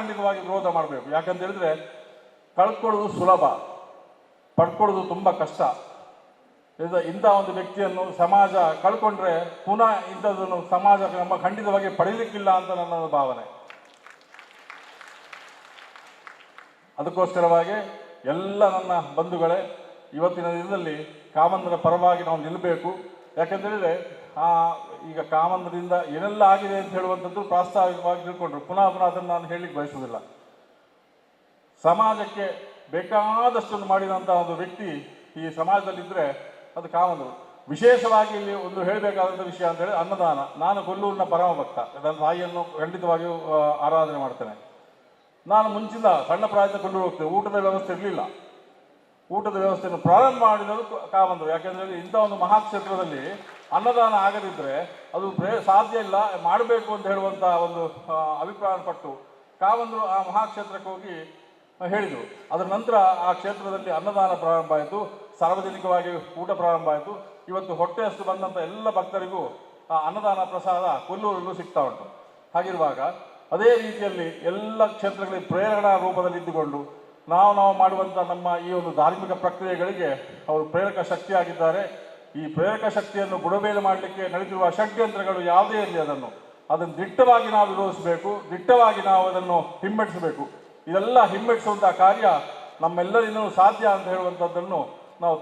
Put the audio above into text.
ಖಂಡಿತವಾಗಿ ವಿರೋಧ ಮಾಡಬೇಕು. ಯಾಕಂತ ಹೇಳಿದ್ರೆ ಕಳ್ಕೊಳ್ಳೋದು ಸುಲಭ, ಪಡ್ಕೊಳ್ಳೋದು ತುಂಬ ಕಷ್ಟ. ಇಂಥ ಒಂದು ವ್ಯಕ್ತಿಯನ್ನು ಸಮಾಜ ಕಳ್ಕೊಂಡ್ರೆ ಪುನಃ ಇಂಥದ್ದನ್ನು ಸಮಾಜ ನಮ್ಮ ಖಂಡಿತವಾಗಿ ಪಡೀಲಿಕ್ಕಿಲ್ಲ ಅಂತ ನನ್ನ ಭಾವನೆ. ಅದಕ್ಕೋಸ್ಕರವಾಗಿ ಎಲ್ಲ ನನ್ನ ಬಂಧುಗಳೇ, ಇವತ್ತಿನ ದಿನದಲ್ಲಿ ಕಾಮಂದರ ಪರವಾಗಿ ನಾವು ನಿಲ್ಲಬೇಕು ಯಾಕಂತೇಳಿದ್ರೆ, ಆ, ಈಗ ಕಾಮನದಿಂದ ಏನೆಲ್ಲ ಆಗಿದೆ ಅಂತ ಹೇಳುವಂಥದ್ದು ಪ್ರಾಸ್ತಾವಿಕವಾಗಿ ತಿಳ್ಕೊಂಡ್ರು. ಪುನಃ ಪುನಃ ಅದನ್ನು ನಾನು ಹೇಳಲಿಕ್ಕೆ ಬಯಸುವುದಿಲ್ಲ. ಸಮಾಜಕ್ಕೆ ಬೇಕಾದಷ್ಟೊಂದು ಮಾಡಿದಂಥ ಒಂದು ವ್ಯಕ್ತಿ ಈ ಸಮಾಜದಲ್ಲಿದ್ದರೆ ಅದು ಕಾಮನರು ವಿಶೇಷವಾಗಿ ಇಲ್ಲಿ ಒಂದು ಹೇಳಬೇಕಾದಂಥ ವಿಷಯ ಅಂತ ಹೇಳಿ ಅನ್ನದಾನ. ನಾನು ಕೊಲ್ಲೂರಿನ ಪರಮ ಭಕ್ತ ನನ್ನ ತಾಯಿಯನ್ನು ಖಂಡಿತವಾಗಿಯೂ ಆರಾಧನೆ ಮಾಡ್ತೇನೆ. ನಾನು ಮುಂಚಿನ ಸಣ್ಣ ಪ್ರಾಯದ ಕೊಲ್ಲೂರು ಹೋಗ್ತೇನೆ. ಊಟದ ವ್ಯವಸ್ಥೆ ಇರಲಿಲ್ಲ. ಊಟದ ವ್ಯವಸ್ಥೆಯನ್ನು ಪ್ರಾರಂಭ ಮಾಡಿದರು ಕಾಮಂದರು ಯಾಕೆಂದ್ರೆ ಇಂಥ ಒಂದು ಮಹಾಕ್ಷೇತ್ರದಲ್ಲಿ ಅನ್ನದಾನ ಆಗದಿದ್ದರೆ ಅದು ಪ್ರೇ ಸಾಧ್ಯ ಇಲ್ಲ, ಮಾಡಬೇಕು ಅಂತ ಹೇಳುವಂಥ ಒಂದು ಅಭಿಪ್ರಾಯಪಟ್ಟು ಅಭಿಪ್ರಾಯ ಪಟ್ಟು ಕಾಮಂದರು ಆ ಮಹಾಕ್ಷೇತ್ರಕ್ಕೆ ಹೋಗಿ ಹೇಳಿದರು. ಅದರ ನಂತರ ಆ ಕ್ಷೇತ್ರದಲ್ಲಿ ಅನ್ನದಾನ ಪ್ರಾರಂಭ ಆಯಿತು. ಸಾರ್ವಜನಿಕವಾಗಿ ಊಟ ಪ್ರಾರಂಭ ಆಯಿತು. ಇವತ್ತು ಹೊಟ್ಟೆಯಷ್ಟು ಬಂದಂಥ ಎಲ್ಲ ಭಕ್ತರಿಗೂ ಆ ಅನ್ನದಾನ ಪ್ರಸಾದ ಕೊಲ್ಲೂರಲ್ಲೂ ಸಿಗ್ತಾ ಉಂಟು. ಹಾಗಿರುವಾಗ ಅದೇ ರೀತಿಯಲ್ಲಿ ಎಲ್ಲ ಕ್ಷೇತ್ರಗಳಿಗೆ ಪ್ರೇರಣಾ ರೂಪದಲ್ಲಿ ಇದ್ದುಕೊಂಡು ನಾವು ನಾವು ಮಾಡುವಂಥ ನಮ್ಮ ಈ ಒಂದು ಧಾರ್ಮಿಕ ಪ್ರಕ್ರಿಯೆಗಳಿಗೆ ಅವರು ಪ್ರೇರಕ ಶಕ್ತಿಯಾಗಿದ್ದಾರೆ. ಈ ಪ್ರೇರಕ ಶಕ್ತಿಯನ್ನು ಬುಡಬೇಲು ಮಾಡಲಿಕ್ಕೆ ನಡೆದಿರುವ ಷಡ್ಯಂತ್ರಗಳು ಯಾವುದೇ ಇರಲಿ ಅದನ್ನು. ಅದನ್ನು ದಿಟ್ಟವಾಗಿ ನಾವು ವಿರೋಧಿಸಬೇಕು, ದಿಟ್ಟವಾಗಿ ನಾವು ಅದನ್ನು ಹಿಮ್ಮೆಟ್ಟಿಸಬೇಕು. ಇದೆಲ್ಲ ಹಿಮ್ಮೆಟ್ಟಿಸುವಂಥ ಕಾರ್ಯ ನಮ್ಮೆಲ್ಲರಿಂದಲೂ ಸಾಧ್ಯ ಅಂತ ಹೇಳುವಂಥದ್ದನ್ನು ನಾವು